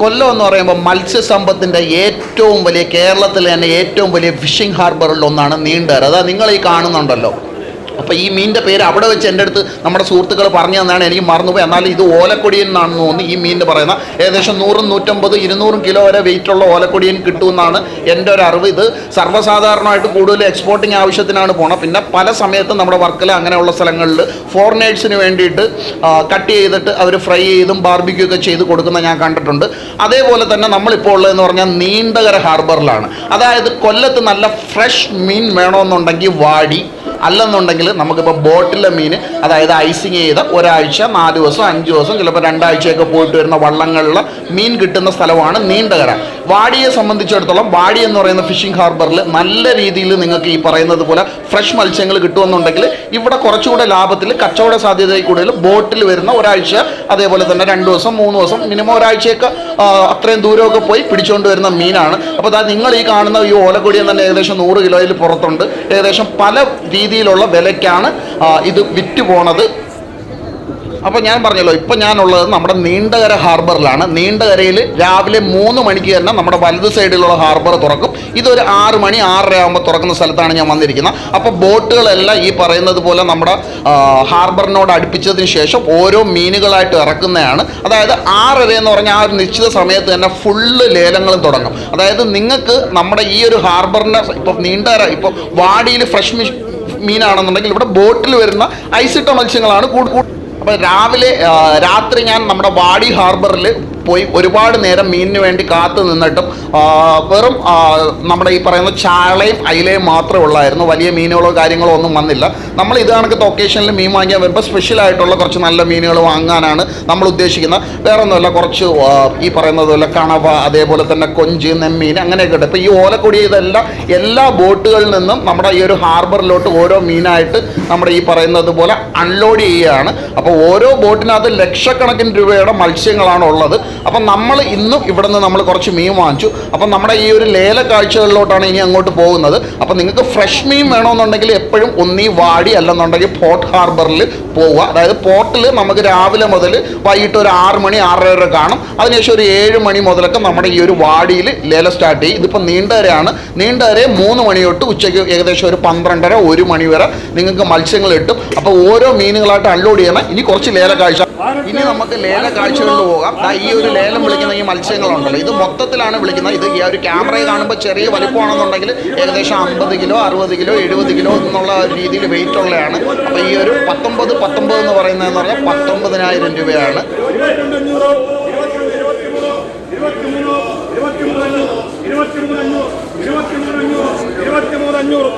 കൊല്ലം എന്ന് പറയുമ്പോൾ മത്സ്യസമ്പത്തിന്റെ ഏറ്റവും വലിയ കേരളത്തിലെ തന്നെ ഏറ്റവും വലിയ ഫിഷിംഗ് ഹാർബറിൽ ഒന്നാണ് നീണ്ടർ. അതാ നിങ്ങൾ ഈ കാണുന്നുണ്ടല്ലോ. അപ്പോൾ ഈ മീനിന്റെ പേര് അവിടെ വെച്ച് എന്റെ അടുത്ത് നമ്മുടെ സുഹൃത്തുക്കൾ പറഞ്ഞു തന്നാണ് എനിക്ക് മറന്നുപോയി. എന്നാലും ഇത് ഓലക്കൊടിയൻ എന്നാണെന്ന് തോന്നി ഈ മീനിന് പറയുന്ന. ഏകദേശം നൂറും നൂറ്റമ്പത് ഇരുന്നൂറും കിലോ വരെ വെയിറ്റുള്ള ഓലക്കൊടിയൻ കിട്ടുമെന്നാണ് എന്റെ ഒരു അറിവ്. ഇത് സർവസാധാരണമായിട്ട് കൂടുതൽ എക്സ്പോർട്ടിങ് ആവശ്യത്തിനാണ് പോണത്. പിന്നെ പല സമയത്തും നമ്മുടെ വർക്കല അങ്ങനെയുള്ള സ്ഥലങ്ങളിൽ ഫോറിനേഴ്സിന് വേണ്ടിയിട്ട് കട്ട് ചെയ്തിട്ട് അവർ ഫ്രൈ ചെയ്തും ബാർബിക്യൂ ഒക്കെ ചെയ്ത് കൊടുക്കുന്ന ഞാൻ കണ്ടിട്ടുണ്ട്. അതേപോലെ തന്നെ നമ്മളിപ്പോൾ ഉള്ളതെന്ന് പറഞ്ഞാൽ നീണ്ടകര ഹാർബറിലാണ് അതായത് കൊല്ലത്ത് നല്ല ഫ്രഷ് മീൻ വേണമെന്നുണ്ടെങ്കിൽ വാടി അല്ലെന്നുണ്ടെങ്കിൽ നമുക്കിപ്പോൾ ബോട്ടിലെ മീൻ അതായത് ഐസിങ് ചെയ്ത ഒരാഴ്ച നാല് ദിവസം അഞ്ച് ദിവസം ചിലപ്പോൾ രണ്ടാഴ്ചയൊക്കെ പോയിട്ട് വരുന്ന വള്ളങ്ങളിൽ മീൻ കിട്ടുന്ന സ്ഥലമാണ് നീണ്ടകര. വാടിയെ സംബന്ധിച്ചിടത്തോളം വാടി എന്ന് പറയുന്ന ഫിഷിംഗ് ഹാർബറിൽ നല്ല രീതിയിൽ നിങ്ങൾക്ക് ഈ പറയുന്നത് പോലെ ഫ്രഷ് മത്സ്യങ്ങൾ കിട്ടുമെന്നുണ്ടെങ്കിൽ ഇവിടെ കുറച്ചുകൂടെ ലാഭത്തിൽ കച്ചവട സാധ്യതയിൽ കൂടുതൽ ബോട്ടിൽ വരുന്ന ഒരാഴ്ച അതേപോലെ തന്നെ രണ്ട് ദിവസം മൂന്ന് ദിവസം മിനിമം ഒരാഴ്ചയൊക്കെ അത്രയും ദൂരമൊക്കെ പോയി പിടിച്ചുകൊണ്ട് വരുന്ന മീനാണ്. അപ്പോൾ അതായത് നിങ്ങൾ ഈ കാണുന്ന ഈ ഓലക്കൊടിയൻ തന്നെ ഏകദേശം നൂറ് കിലോയിൽ പുറത്തുണ്ട്. ഏകദേശം പല രീതിയിലുള്ള വിലയ്ക്കാണ് ഇത് വിറ്റ് പോണത് അപ്പോൾ ഞാൻ പറഞ്ഞല്ലോ ഇപ്പം ഞാനുള്ളത് നമ്മുടെ നീണ്ടകര ഹാർബറിലാണ്. നീണ്ടകരയിൽ രാവിലെ മൂന്ന് മണിക്ക് തന്നെ നമ്മുടെ വലത് സൈഡിലുള്ള ഹാർബർ തുറക്കും. ഇതൊരു ആറ് മണി ആറര ആകുമ്പോൾ തുറക്കുന്ന സ്ഥലത്താണ് ഞാൻ വന്നിരിക്കുന്നത്. അപ്പോൾ ബോട്ടുകളെല്ലാം ഈ പറയുന്നത് പോലെ നമ്മുടെ ഹാർബറിനോട് അടുപ്പിച്ചതിന് ശേഷം ഓരോ മീനുകളായിട്ട് ഇറക്കുന്നതാണ്. അതായത് ആറര എന്ന് പറഞ്ഞാൽ ആ ഒരു നിശ്ചിത സമയത്ത് തന്നെ ഫുള്ള് ലേലങ്ങളും തുടങ്ങും. അതായത് നിങ്ങൾക്ക് നമ്മുടെ ഈ ഒരു ഹാർബറിന്റെ ഇപ്പം നീണ്ടകര ഇപ്പോൾ വാടിയിൽ ഫ്രഷ് മീനാണെന്നുണ്ടെങ്കിൽ ഇവിടെ ബോട്ടിൽ വരുന്ന ഐസിട്ട മത്സ്യങ്ങളാണ് കൂടുതൽ അപ്പോൾ രാവിലെ രാത്രി ഞാൻ നമ്മുടെ വാടി ഹാർബറിൽ പോയി ഒരുപാട് നേരം മീനിന് വേണ്ടി കാത്തു നിന്നിട്ടും വെറും നമ്മുടെ ഈ പറയുന്ന ചാളയും അയിലയും മാത്രമേ ഉള്ളായിരുന്നു. വലിയ മീനുകളോ കാര്യങ്ങളോ ഒന്നും വന്നില്ല. നമ്മൾ ഇത് കണക്കത്തെ ഒക്കേഷനിൽ മീൻ വാങ്ങിയാൽ വരുമ്പോൾ സ്പെഷ്യൽ ആയിട്ടുള്ള കുറച്ച് നല്ല മീനുകൾ വാങ്ങാനാണ് നമ്മൾ ഉദ്ദേശിക്കുന്നത്. വേറെ ഒന്നുമല്ല കുറച്ച് ഈ പറയുന്നത് പോലെ കണവ അതേപോലെ തന്നെ കൊഞ്ച് നെമ്മീൻ അങ്ങനെയൊക്കെ ഉണ്ട്. ഇപ്പോൾ ഈ ഓലക്കൊടി ഇതെല്ലാം എല്ലാ ബോട്ടുകളിൽ നിന്നും നമ്മുടെ ഈ ഒരു ഹാർബറിലോട്ട് ഓരോ മീനായിട്ട് നമ്മുടെ ഈ പറയുന്നത് പോലെ അൺലോഡ് ചെയ്യുകയാണ്. അപ്പോൾ ഓരോ ബോട്ടിനകത്ത് ലക്ഷക്കണക്കിന് രൂപയുടെ മത്സ്യങ്ങളാണ് ഉള്ളത്. അപ്പം നമ്മൾ ഇന്നും ഇവിടെ നിന്ന് നമ്മൾ കുറച്ച് മീൻ വാങ്ങിച്ചു. അപ്പം നമ്മുടെ ഈ ഒരു ലേല കാഴ്ചകളിലോട്ടാണ് ഇനി അങ്ങോട്ട് പോകുന്നത്. അപ്പം നിങ്ങൾക്ക് ഫ്രഷ് മീൻ വേണമെന്നുണ്ടെങ്കിൽ എപ്പോഴും ഒന്നീ വാടി അല്ലെന്നുണ്ടെങ്കിൽ പോർട്ട് ഹാർബറിൽ പോവുക. അതായത് പോർട്ടിൽ നമുക്ക് രാവിലെ മുതൽ വൈകിട്ട് ഒരു ആറ് മണി ആറര കാണും. അതിനുശേഷം ഒരു ഏഴ് മണി മുതലൊക്കെ നമ്മുടെ ഈ ഒരു വാടിയിൽ ലേല സ്റ്റാർട്ട് ചെയ്യും. ഇതിപ്പോൾ നീണ്ടവരെയാണ് നീണ്ടവരെ മൂന്ന് മണി തൊട്ട് ഉച്ചയ്ക്ക് ഏകദേശം ഒരു പന്ത്രണ്ടര ഒരു മണി വരെ നിങ്ങൾക്ക് മത്സ്യങ്ങൾ കിട്ടും. അപ്പോൾ ഓരോ മീനുകളായിട്ട് അൺലോഡ് ചെയ്യണം. ഇനി കുറച്ച് ലേല കാഴ്ച ഇനി നമുക്ക് ലേല കാഴ്ചകളിൽ പോകാം. ഈ ഒരു ലേലം വിളിക്കുന്ന ഈ മത്സ്യങ്ങളുണ്ടല്ലോ. ഇത് മൊത്തത്തിലാണ് വിളിക്കുന്നത്. ഇത് ഈ ഒരു ക്യാമറയിൽ കാണുമ്പോൾ ചെറിയ വലിപ്പമാണെന്നുണ്ടെങ്കിൽ ഏകദേശം അമ്പത് കിലോ അറുപത് കിലോ എഴുപത് കിലോ എന്നുള്ള രീതിയിൽ വെയിറ്റ് ഉള്ളതാണ്. അപ്പോൾ ഈ ഒരു പത്തൊമ്പത് പത്തൊമ്പത് എന്ന് പറയുന്നതെന്ന് പറഞ്ഞാൽ പത്തൊമ്പതിനായിരം രൂപയാണ്. ഇരുപത്തിമൂന്ന് അഞ്ഞൂറ്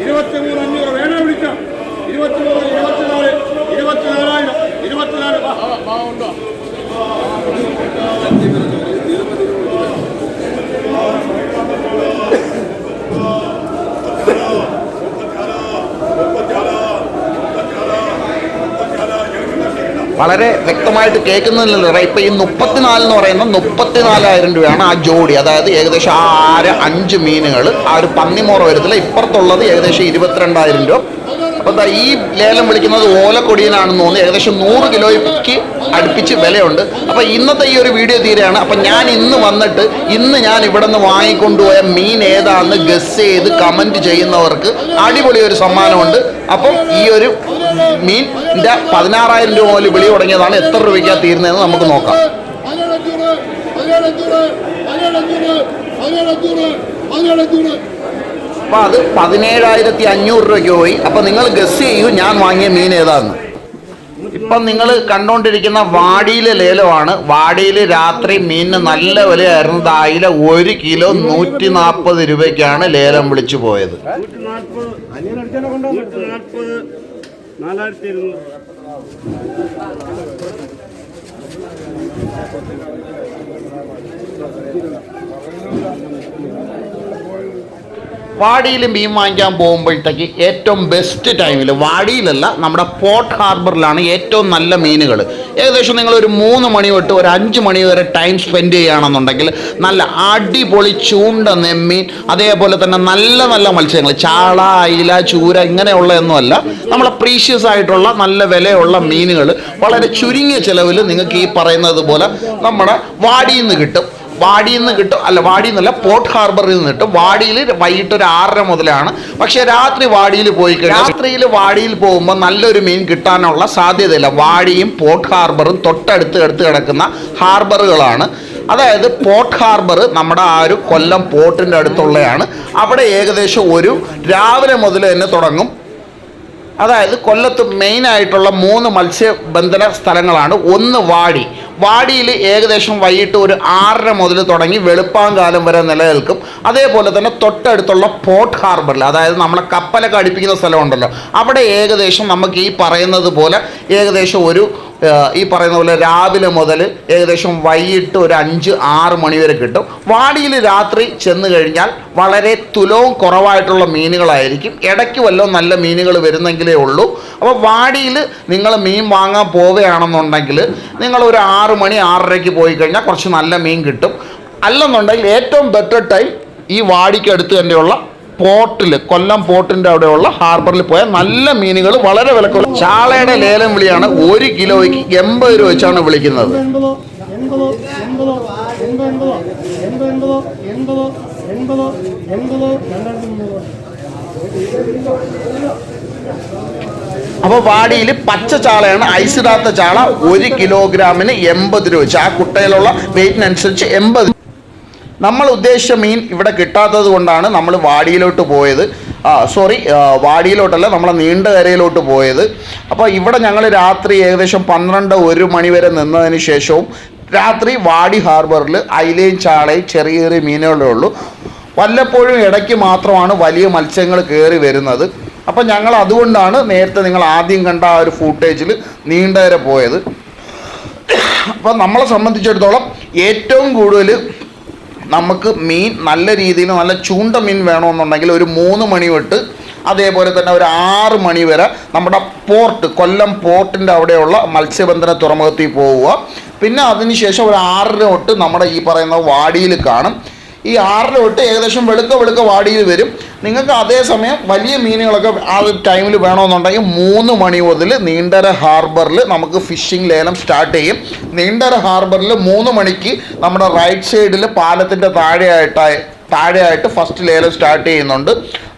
ഇരുപത്തിമൂന്ന് അഞ്ഞൂറ്. വേണേ വിളിക്കാം. ഇരുപത്തിമൂന്ന് ഇരുപത്തിനാല് ഇരുപത്തിനാലായിരം. വളരെ വ്യക്തമായിട്ട് കേൾക്കുന്നില്ലല്ലോ. ഇപ്പം ഈ മുപ്പത്തിനാല് എന്ന് പറയുന്നത് മുപ്പത്തിനാലായിരം രൂപയാണ് ആ ജോഡി. അതായത് ഏകദേശം ആ ആറ് അഞ്ച് മീനുകൾ ആ ഒരു പന്നിമോറ വരത്തില്ല ഇപ്പുറത്തുള്ളത് ഏകദേശം ഇരുപത്തിരണ്ടായിരം രൂപ. ദാ ഈ ലേലം വിളിക്കുന്നത് ഓലക്കൊടിയനാണെന്ന് തോന്നുന്നു. ഏകദേശം നൂറ് കിലോയ്ക്ക് അടുപ്പിച്ച് വിലയുണ്ട്. അപ്പം ഇന്നത്തെ ഈ ഒരു വീഡിയോ തീരെയാണ്. അപ്പം ഞാൻ ഇന്ന് വന്നിട്ട് ഇന്ന് ഞാൻ ഇവിടെ നിന്ന് വാങ്ങിക്കൊണ്ടുപോയ മീൻ ഏതാണെന്ന് ഗസ് ചെയ്ത് കമന്റ് ചെയ്യുന്നവർക്ക് അടിപൊളി ഒരു സമ്മാനമുണ്ട്. അപ്പം ഈ ഒരു മീനിന്റെ പതിനാറായിരം രൂപ മുതൽ വിളി തുടങ്ങിയതാണ് എത്ര രൂപയ്ക്കാണ് തീരുന്നതെന്ന് നമുക്ക് നോക്കാം. പതിനേഴഞ്ഞൂറ് അപ്പോൾ അത് പതിനേഴായിരത്തി അഞ്ഞൂറ് രൂപയ്ക്ക് പോയി. അപ്പോൾ നിങ്ങൾ ഗസ് ചെയ്യൂ ഞാൻ വാങ്ങിയ മീൻ ഏതാന്ന്. ഇപ്പം നിങ്ങൾ കണ്ടുകൊണ്ടിരിക്കുന്ന വാടിയിലെ ലേലമാണ്. വാടിയിൽ രാത്രി മീനിന് നല്ല വിലയായിരുന്നു. ദായില ഒരു കിലോ നൂറ്റി നാൽപ്പത് രൂപയ്ക്കാണ് ലേലം വിളിച്ചു പോയത്. നാലായിരത്തി വാടിയിൽ മീൻ വാങ്ങിക്കാൻ പോകുമ്പോഴത്തേക്ക് ഏറ്റവും ബെസ്റ്റ് ടൈമിൽ വാടിയിലല്ല നമ്മുടെ പോർട്ട് ഹാർബറിലാണ് ഏറ്റവും നല്ല മീനുകൾ ഏകദേശം നിങ്ങൾ ഒരു മൂന്ന് മണി തൊട്ട് ഒരു അഞ്ച് മണി വരെ ടൈം സ്പെൻഡ് ചെയ്യുകയാണെന്നുണ്ടെങ്കിൽ നല്ല അടിപൊളി ചൂണ്ട നെമ്മീൻ അതേപോലെ തന്നെ നല്ല നല്ല മത്സ്യങ്ങൾ ചാള അയില ചൂര ഇങ്ങനെയുള്ളതൊന്നുമല്ല നമ്മളെ പ്രീഷ്യസ് ആയിട്ടുള്ള നല്ല വിലയുള്ള മീനുകൾ വളരെ ചുരുങ്ങിയ ചിലവിൽ നിങ്ങൾക്ക് ഈ പറയുന്നത് പോലെ നമ്മുടെ വാടിയിൽ നിന്ന് കിട്ടും. വാടിയിൽ നിന്ന് കിട്ടും. അല്ല വാടിയിൽ നിന്നല്ല പോർട്ട് ഹാർബറിൽ നിന്ന് കിട്ടും. വാടിയിൽ വൈകിട്ട് ഒരു ആറര മുതലാണ്. പക്ഷേ രാത്രി വാടിയിൽ പോയി കഴിഞ്ഞാൽ രാത്രിയിൽ വാടിയിൽ പോകുമ്പോൾ നല്ലൊരു മീൻ കിട്ടാനുള്ള സാധ്യതയില്ല. വാടിയും പോർട്ട് ഹാർബറും തൊട്ടടുത്ത് അടുത്ത് കിടക്കുന്ന ഹാർബറുകളാണ്. അതായത് പോർട്ട് ഹാർബർ നമ്മുടെ ആ ഒരു കൊല്ലം പോർട്ടിന്റെ അടുത്തുള്ളതാണ് അവിടെ ഏകദേശം ഒരു രാവിലെ മുതൽ തന്നെ തുടങ്ങും. അതായത് കൊല്ലത്ത് മെയിൻ ആയിട്ടുള്ള മൂന്ന് മത്സ്യബന്ധന സ്ഥലങ്ങളാണ്. ഒന്ന് വാടി. വാടിയിൽ ഏകദേശം വൈകിട്ട് ഒരു ആറര മുതൽ തുടങ്ങി വെളുപ്പാങ്കാലം വരെ നിലനിൽക്കും. അതേപോലെ തന്നെ തൊട്ടടുത്തുള്ള പോർട്ട് ഹാർബറിൽ അതായത് നമ്മളെ കപ്പലൊക്കെ അടുപ്പിക്കുന്ന സ്ഥലമുണ്ടല്ലോ. അവിടെ ഏകദേശം നമുക്ക് ഈ പറയുന്നത് പോലെ ഏകദേശം ഒരു ഈ പറയുന്ന പോലെ രാവിലെ മുതൽ ഏകദേശം വൈകിട്ട് ഒരു അഞ്ച് ആറ് മണി വരെ കിട്ടും. വാടിയിൽ രാത്രി ചെന്ന് കഴിഞ്ഞാൽ വളരെ തുലവും കുറവായിട്ടുള്ള മീനുകളായിരിക്കും. ഇടയ്ക്ക് വല്ലതും നല്ല മീനുകൾ വരുന്നെങ്കിലേ ഉള്ളൂ. അപ്പോൾ വാടിയിൽ നിങ്ങൾ മീൻ വാങ്ങാൻ പോവുകയാണെന്നുണ്ടെങ്കിൽ നിങ്ങൾ ഒരു ആറ് മണി ആറരയ്ക്ക് പോയി കഴിഞ്ഞാൽ കുറച്ച് നല്ല മീൻ കിട്ടും. അല്ലെന്നുണ്ടെങ്കിൽ ഏറ്റവും ബെറ്റർ ടൈം ഈ വാടിക്കടുത്ത് തന്നെയുള്ള പോർട്ടിൽ കൊല്ലം പോർട്ടിന്റെ അവിടെയുള്ള ഹാർബറിൽ പോയാൽ നല്ല മീനുകൾ വളരെ വിലക്കുറവ് ചാളയുടെ ലേലം വിളിയാണ് ഒരു കിലോയ്ക്ക് എൺപത് രൂപ വെച്ചാണ് വിളിക്കുന്നത്. അപ്പോൾ വാടിയിൽ പച്ച ചാളയാണ് ഐസിടാത്ത ചാള ഒരു കിലോഗ്രാമിന് എൺപത് രൂപ വെച്ച്. ആ കുട്ടയിലുള്ള വെയിറ്റിനനുസരിച്ച് എൺപത് നമ്മൾ ഉദ്ദേശിച്ച മീൻ ഇവിടെ കിട്ടാത്തത് കൊണ്ടാണ് നമ്മൾ വാടിയിലോട്ട് പോയത്. സോറി വാടിയിലോട്ടല്ല നമ്മളെ നീണ്ടകരയിലോട്ട് പോയത്. അപ്പോൾ ഇവിടെ ഞങ്ങൾ രാത്രി ഏകദേശം പന്ത്രണ്ട് ഒരു മണി വരെ നിന്നതിന് ശേഷവും രാത്രി വാടി ഹാർബറിൽ അയിലയും ചാളയും ചെറിയ ചെറിയ മീനുകളേ ഉള്ളൂ. വല്ലപ്പോഴും ഇടയ്ക്ക് മാത്രമാണ് വലിയ മത്സ്യങ്ങൾ കയറി വരുന്നത്. അപ്പം ഞങ്ങൾ അതുകൊണ്ടാണ് നേരത്തെ നിങ്ങൾ ആദ്യം കണ്ട ആ ഒരു ഫൂട്ടേജിൽ നീണ്ടകര പോയത്. അപ്പം നമ്മളെ സംബന്ധിച്ചിടത്തോളം ഏറ്റവും കൂടുതൽ നമുക്ക് മീൻ നല്ല രീതിയിൽ നല്ല ചൂണ്ട മീൻ വേണമെന്നുണ്ടെങ്കിൽ ഒരു മൂന്ന് മണി തൊട്ട് അതേപോലെ തന്നെ ഒരു ആറ് മണി വരെ നമ്മുടെ പോർട്ട് കൊല്ലം പോർട്ടിന്റെ അവിടെയുള്ള മത്സ്യബന്ധന തുറമുഖത്തിൽ പോവുക. പിന്നെ അതിനുശേഷം ഒരു ആറര തൊട്ട് നമ്മുടെ ഈ പറയുന്ന വാടിയിൽ കാണും. ഈ ആറിലോട്ട് ഏകദേശം വെളുക്ക വെളുക്ക വാടിയിൽ വരും. നിങ്ങൾക്ക് അതേസമയം വലിയ മീനുകളൊക്കെ ആ ടൈമിൽ വേണമെന്നുണ്ടെങ്കിൽ മൂന്ന് മണി മുതൽ നീണ്ടര ഹാർബറിൽ നമുക്ക് ഫിഷിംഗ് ലേലം സ്റ്റാർട്ട് ചെയ്യും. നീണ്ടര ഹാർബറിൽ മൂന്ന് മണിക്ക് നമ്മുടെ റൈറ്റ് സൈഡിൽ പാലത്തിന്റെ താഴെയായിട്ടായി താഴെയായിട്ട് ഫസ്റ്റ് ലേലം സ്റ്റാർട്ട് ചെയ്യുന്നുണ്ട്.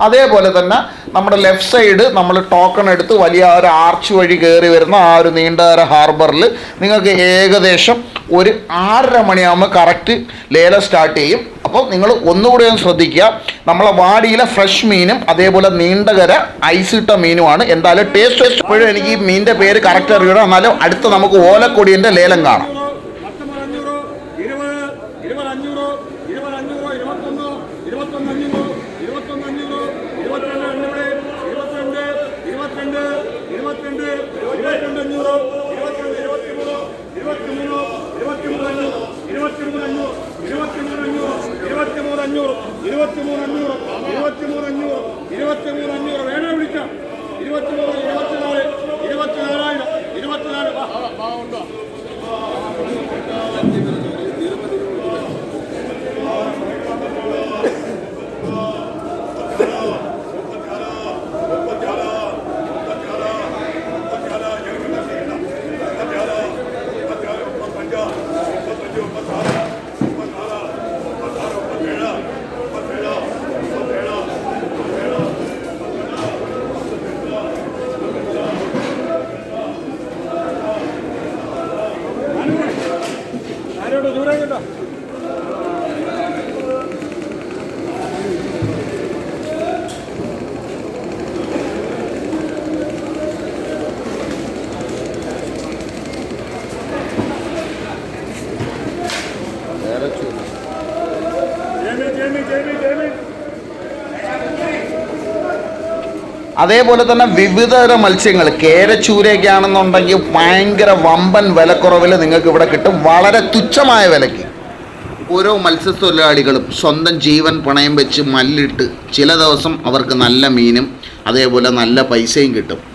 അതേപോലെ തന്നെ നമ്മുടെ ലെഫ്റ്റ് സൈഡ് നമ്മൾ ടോക്കൺ എടുത്ത് വലിയ ഒരു ആർച്ച് വഴി കയറി വരുന്ന ആ ഒരു നീണ്ടകര ഹാർബറിൽ നിങ്ങൾക്ക് ഏകദേശം ഒരു ആറര മണിയാകുമ്പോൾ കറക്റ്റ് ലേലം സ്റ്റാർട്ട് ചെയ്യും. അപ്പോൾ നിങ്ങൾ ഒന്നുകൂടി ഒന്ന് ശ്രദ്ധിക്കുക. നമ്മളെ വാടിയിലെ ഫ്രഷ് മീനും അതേപോലെ നീണ്ടകര ഐസിട്ട മീനുമാണ്. എന്തായാലും ടേസ്റ്റ് എപ്പോഴും എനിക്ക് ഈ പേര് കറക്റ്റ് അറിയണം. എന്നാലും അടുത്ത് നമുക്ക് ഓലക്കൊടിയന്റെ ലേലം കാണാം പത്തൊമ്പത് അഞ്ഞൂറ് ഇരുപത് ഇരുപത് അഞ്ഞൂറ് ഇരുപത് അഞ്ഞൂറ് ഇരുപത്തൊന്ന് ഇരുപത്തൊന്ന് അഞ്ഞൂറ് ഇരുപത്തൊന്ന് അഞ്ഞൂറ് ഇരുപത്തിരണ്ട് അഞ്ഞൂറ് ഇരുപത്തിരണ്ട് ഇരുപത്തിരണ്ട് ഇരുപത്തിരണ്ട് ഇരുപത്തിരണ്ട് അഞ്ഞൂറ് ഇരുപത്തിരണ്ട് ഇരുപത്തിമൂന്ന് ഇരുപത്തിമൂന്ന് ഇരുപത്തിമൂന്ന് അഞ്ഞൂറ് ഇരുപത്തിമൂന്ന് അഞ്ഞൂറ് ഇരുപത്തിമൂന്ന് അഞ്ഞൂറ് ഇരുപത്തിമൂന്ന് അഞ്ഞൂറ് ഇരുപത്തിമൂന്ന് അഞ്ഞൂറ് ഇരുപത്തിമൂന്ന് അഞ്ഞൂറ് ഇരുപത്തിമൂന്ന് അഞ്ഞൂറ് വേണേ വിളിക്കാം ഇരുപത്തിമൂന്ന് ഇരുപത്തിനാല് ഇരുപത്തിനാലായിരം ഇരുപത്തിനാല് വാ, വാ, ഉണ്ടോ ആരോട് ദൂരം കേട്ടോ ജയമി ജയമി ജയമി ജയമി അതേപോലെ തന്നെ വിവിധതരം മത്സ്യങ്ങൾ. കേരച്ചൂരയൊക്കെ ആണെന്നുണ്ടെങ്കിൽ ഭയങ്കര വമ്പൻ വിലക്കുറവിൽ നിങ്ങൾക്ക് ഇവിടെ കിട്ടും. വളരെ തുച്ഛമായ വിലയ്ക്ക്. ഓരോ മത്സ്യത്തൊഴിലാളികളും സ്വന്തം ജീവൻ പണയം വെച്ച് മല്ലിട്ട് ചില ദിവസം അവർക്ക് നല്ല മീനും അതേപോലെ നല്ല പൈസയും കിട്ടും.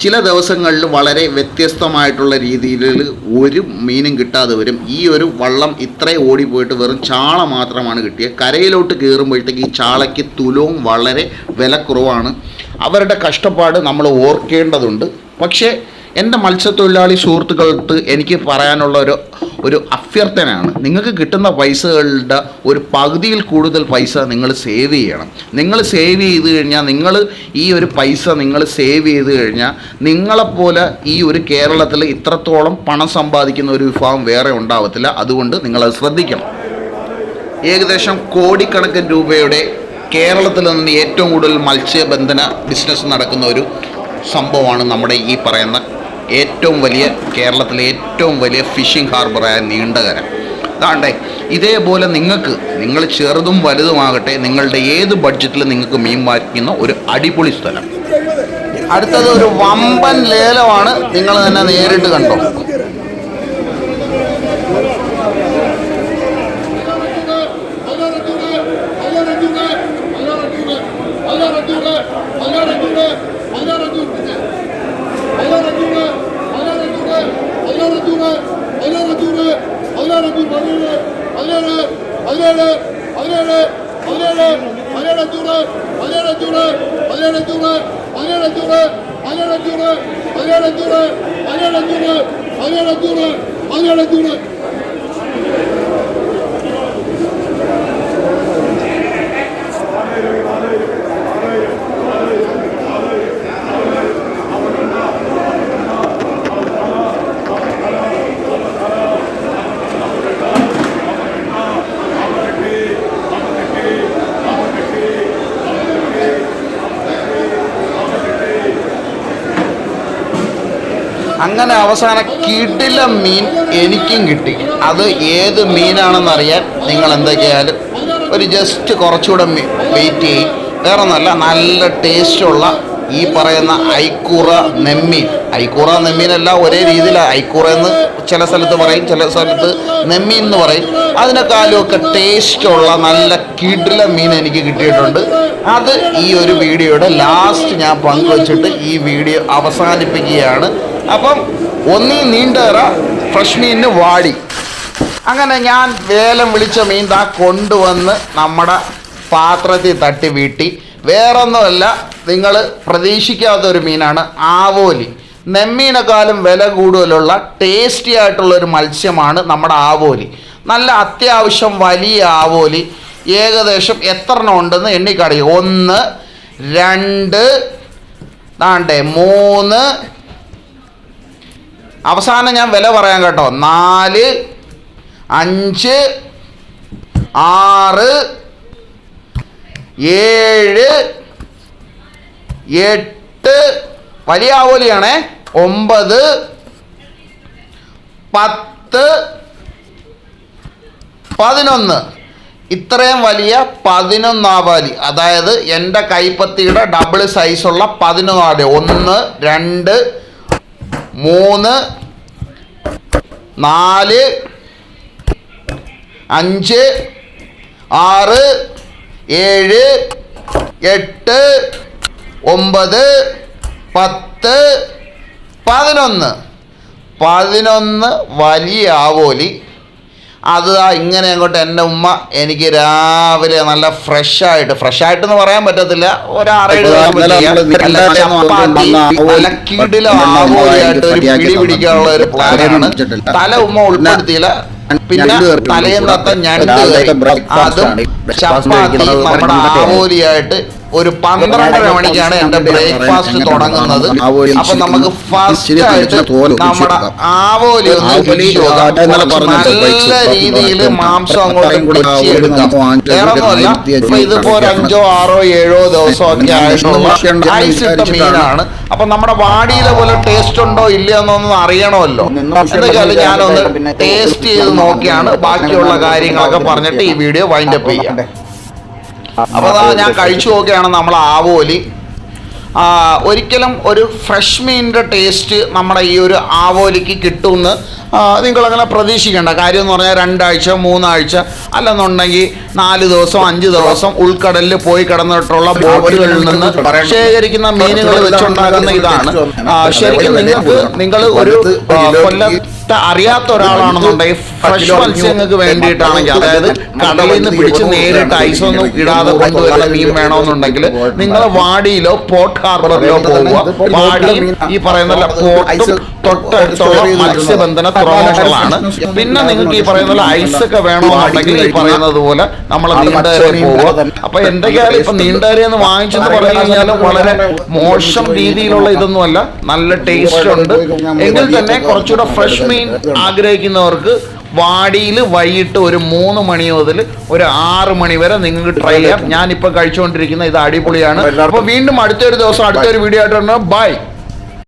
ചില ദിവസങ്ങളിൽ വളരെ വ്യത്യസ്തമായിട്ടുള്ള രീതിയിൽ ഒരു മീനും കിട്ടാതെ വരും. ഈ ഒരു വള്ളം ഇത്രയും ഓടിപ്പോയിട്ട് വെറും ചാള മാത്രമാണ് കിട്ടിയത് കരയിലോട്ട് കയറുമ്പോഴത്തേക്ക് ഈ ചാളയ്ക്ക് തുലവും വളരെ വിലക്കുറവാണ്. അവരുടെ കഷ്ടപ്പാട് നമ്മൾ ഓർക്കേണ്ടതുണ്ട്. പക്ഷേ എന്റെ മത്സ്യത്തൊഴിലാളി സുഹൃത്തുക്കൾക്ക് എനിക്ക് പറയാനുള്ള ഒരു ഒരു അഭ്യർത്ഥനയാണ്. നിങ്ങൾക്ക് കിട്ടുന്ന പൈസകളുടെ ഒരു പകുതിയിൽ കൂടുതൽ പൈസ നിങ്ങൾ സേവ് ചെയ്യണം. നിങ്ങൾ സേവ് ചെയ്ത് കഴിഞ്ഞാൽ നിങ്ങൾ ഈ ഒരു പൈസ നിങ്ങൾ സേവ് ചെയ്ത് കഴിഞ്ഞാൽ നിങ്ങളെപ്പോലെ ഈ ഒരു കേരളത്തിൽ ഇത്രത്തോളം പണം സമ്പാദിക്കുന്ന ഒരു വിഭാഗം വേറെ ഉണ്ടാവത്തില്ല. അതുകൊണ്ട് നിങ്ങളത് ശ്രദ്ധിക്കണം. ഏകദേശം കോടിക്കണക്കിന് രൂപയുടെ കേരളത്തിൽ നിന്ന് ഏറ്റവും കൂടുതൽ മത്സ്യബന്ധന ബിസിനസ് നടക്കുന്ന ഒരു സംഭവമാണ് നമ്മുടെ ഈ പറയുന്ന ഏറ്റവും വലിയ കേരളത്തിലെ ഏറ്റവും വലിയ ഫിഷിംഗ് ഹാർബറായ നീണ്ടകര. അതാണ്ടേ ഇതേപോലെ നിങ്ങൾക്ക് നിങ്ങൾ ചെറുതും വലുതുമാകട്ടെ നിങ്ങളുടെ ഏത് ബഡ്ജറ്റിൽ നിങ്ങൾക്ക് മീൻ വാങ്ങിക്കുന്ന ഒരു അടിപൊളി സ്ഥലം. അടുത്തത് ഒരു വമ്പൻ ലേലമാണ് നിങ്ങൾ തന്നെ നേരിട്ട് കണ്ടോ. பதினேழு பதினேழு பதினேழு பதினேழு பதினேழு பதினேழு பதினேழு பதினேழு பதினேழு பதினேழு பதினேழு பதினேழு അങ്ങനെ അവസാനം കിടില മീൻ എനിക്കും കിട്ടി. അത് ഏത് മീനാണെന്നറിയാൻ നിങ്ങൾ എന്തൊക്കെയായാലും ഒരു ജസ്റ്റ് കുറച്ചുകൂടെ വെയിറ്റ് ചെയ്യും. വേറെ ഒന്നല്ല നല്ല ടേസ്റ്റുള്ള ഈ പറയുന്ന ഐക്കൂറ നെമ്മീൻ. ഐക്കൂറ നെമ്മീനെല്ലാം ഒരേ രീതിയിലാണ് ഐക്കൂറ എന്ന് ചില സ്ഥലത്ത് പറയും ചില സ്ഥലത്ത് നെമ്മീൻ എന്ന് പറയും. അതിനേക്കാളും ഒക്കെ ടേസ്റ്റുള്ള നല്ല കിടില മീൻ എനിക്ക് കിട്ടിയിട്ടുണ്ട്. അത് ഈ ഒരു വീഡിയോയുടെ ലാസ്റ്റ് ഞാൻ പങ്കുവച്ചിട്ട് ഈ വീഡിയോ അവസാനിപ്പിക്കുകയാണ്. അപ്പം ഒന്നീ നീണ്ടേറ ഫ്രഷ് മീനിന് വാടി. അങ്ങനെ ഞാൻ വേലം വിളിച്ച മീൻ താ കൊണ്ടുവന്ന് നമ്മുടെ പാത്രത്തിൽ തട്ടി വീട്ടി. വേറൊന്നുമല്ല നിങ്ങൾ പ്രതീക്ഷിക്കാത്ത ഒരു മീനാണ് ആവോലി. നെമ്മീനെക്കാളും വില കൂടുതലുള്ള ടേസ്റ്റി ആയിട്ടുള്ള ഒരു മത്സ്യമാണ് നമ്മുടെ ആവോലി. നല്ല അത്യാവശ്യം വലിയ ആവോലി. ഏകദേശം എത്ര എണ്ണം ഉണ്ടെന്ന് എണ്ണിക്കറിയും. ഒന്ന് രണ്ട് താണ്ടേ മൂന്ന് അവസാനം ഞാൻ വില പറയാം കേട്ടോ. നാല് അഞ്ച് ആറ് ഏഴ് എട്ട് വലിയ ആവോലിയാണേ ഒമ്പത് പത്ത് പതിനൊന്ന്. ഇത്രയും വലിയ പതിനൊന്നാവാലി അതായത് എന്റെ കൈപ്പത്തിയുടെ ഡബിൾ സൈസുള്ള പതിനൊന്നാവാലി ഒന്ന് രണ്ട് മൂന്ന് നാല് അഞ്ച് ആറ് ഏഴ് എട്ട് ഒമ്പത് പത്ത് പതിനൊന്ന്. പതിനൊന്ന് വലിയ ആവോലി. അത് ഇങ്ങനെ അങ്ങോട്ട് എന്റെ ഉമ്മ എനിക്ക് രാവിലെ നല്ല ഫ്രഷായിട്ട് ഫ്രഷായിട്ട് എന്ന് പറയാൻ പറ്റത്തില്ല. ഒരു ആറേഴ് ഇപ്പൊ ഇന്നലെ നമ്മൾ നല്ല ഇന്നലെ ചപ്പാത്തി വന്ന നല്ല കിടിലം ആവോലിയായിട്ട് ഒരു പിടി പിടിക്കാനുള്ള ഒരു പ്ലാനാണ് തല ഉമ്മ ഉൾപ്പെടുത്തിയില്ല. പിന്നെ തലേന്നത്തെ ഞണ്ട് അതും ചപ്പാത്തി നമ്മുടെ ആവോലിയായിട്ട് ഒരു പന്ത്രണ്ടര മണിക്കാണ് എന്റെ ബ്രേക്ക്ഫാസ്റ്റ് തുടങ്ങുന്നത്. അപ്പൊ നമുക്ക് ഫസ്റ്റ് ആയിട്ട് നമ്മുടെ ആവോലി നല്ല രീതിയിൽ മാംസം അങ്ങോട്ട് പത്തരം കൂടി പിടിച്ച് ആവോലി എടുക്കാം നമുക്ക് വാങ്ങിച്ച് വേറെ ഒന്നുമല്ല. ആയിരത്തി ഇപ്പൊ ഇതിപ്പോ ഒരു അഞ്ചോ ആറോ ഏഴോ ദിവസം ഒക്കെ ആയിട്ടുള്ള ഐസ് ഇട്ട മീനാണ്. അപ്പൊ നമ്മുടെ വാടിയിലെ പോലെ ടേസ്റ്റ് ഉണ്ടോ ഇല്ലയോ എന്നൊന്നും അറിയണമല്ലോ. എന്തൊക്കെയാലും ഞാനൊന്ന് ടേസ്റ്റ് ചെയ്ത് നോക്കിയാണ് ബാക്കിയുള്ള കാര്യങ്ങളൊക്കെ പറഞ്ഞിട്ട് ഈ വീഡിയോ വൈൻഡപ്പ് ചെയ്യാം. അപ്പോൾ അതാ ഞാൻ കഴിച്ചു നോക്കുകയാണ് നമ്മൾ ആവോലി. ഒരിക്കലും ഒരു ഫ്രഷ് മീനിന്റെ ടേസ്റ്റ് നമ്മുടെ ഈ ഒരു ആവോലിക്ക് കിട്ടുമെന്ന് നിങ്ങളങ്ങനെ പ്രതീക്ഷിക്കേണ്ട. കാര്യം എന്ന് പറഞ്ഞാൽ രണ്ടാഴ്ച മൂന്നാഴ്ച അല്ലെന്നുണ്ടെങ്കിൽ നാല് ദിവസം അഞ്ച് ദിവസം ഉൾക്കടലിൽ പോയി കിടന്നിട്ടുള്ള ബോട്ടുകളിൽ നിന്ന് ശേഖരിക്കുന്ന മീനുകൾ വെച്ചുണ്ടാക്കുന്ന ഇതാണ്. ശരിക്കും നിങ്ങൾക്ക് നിങ്ങൾ ഒരു കൊല്ലത്തെ അറിയാത്ത ഒരാളാണെന്നുണ്ടെങ്കിൽ ഫ്രഷ് മത്സ്യങ്ങൾക്ക് വേണ്ടിയിട്ടാണെങ്കിൽ അതായത് കടലിൽ നിന്ന് പിടിച്ച് നേരിട്ട് ഐസൊന്നും ഇടാതെ കൊണ്ടുവരുന്ന മീൻ വേണമെന്നുണ്ടെങ്കിൽ നിങ്ങൾ വാടിയിലോ പോർട്ട് ഹാർബറിലോ പോവുക. വാടി ഈ പറയുന്ന പോർട്ടും തൊട്ടടുത്തുള്ള മത്സ്യബന്ധന തുറമുഖങ്ങളാണ് പിന്നെ നിങ്ങൾക്ക് ഈ പറയുന്ന ഐസ് ഒക്കെ വേണമെന്നുണ്ടെങ്കിൽ ഈ പറയുന്നത് പോലെ നമ്മൾ നീണ്ടകരെ പോവുക. അപ്പൊ എന്തൊക്കെയാണ് ഇപ്പൊ നീണ്ടകരെന്ന് വാങ്ങിച്ചെന്ന് പറഞ്ഞു കഴിഞ്ഞാലും വളരെ മോശം രീതിയിലുള്ള ഇതൊന്നുമല്ല. നല്ല ടേസ്റ്റ് ഉണ്ട്. എങ്കിൽ തന്നെ കുറച്ചുകൂടെ ഫ്രഷ് മീൻ ആഗ്രഹിക്കുന്നവർക്ക് വാടിയിൽ വൈകിട്ട് ഒരു മൂന്ന് മണി മുതൽ ഒരു ആറ് മണി വരെ നിങ്ങൾക്ക് ട്രൈ ചെയ്യാം. ഞാനിപ്പോൾ കഴിച്ചുകൊണ്ടിരിക്കുന്ന ഇത് അടിപൊളിയാണ്. അപ്പോൾ വീണ്ടും അടുത്തൊരു ദിവസം അടുത്തൊരു വീഡിയോ ആയിട്ട് ബൈ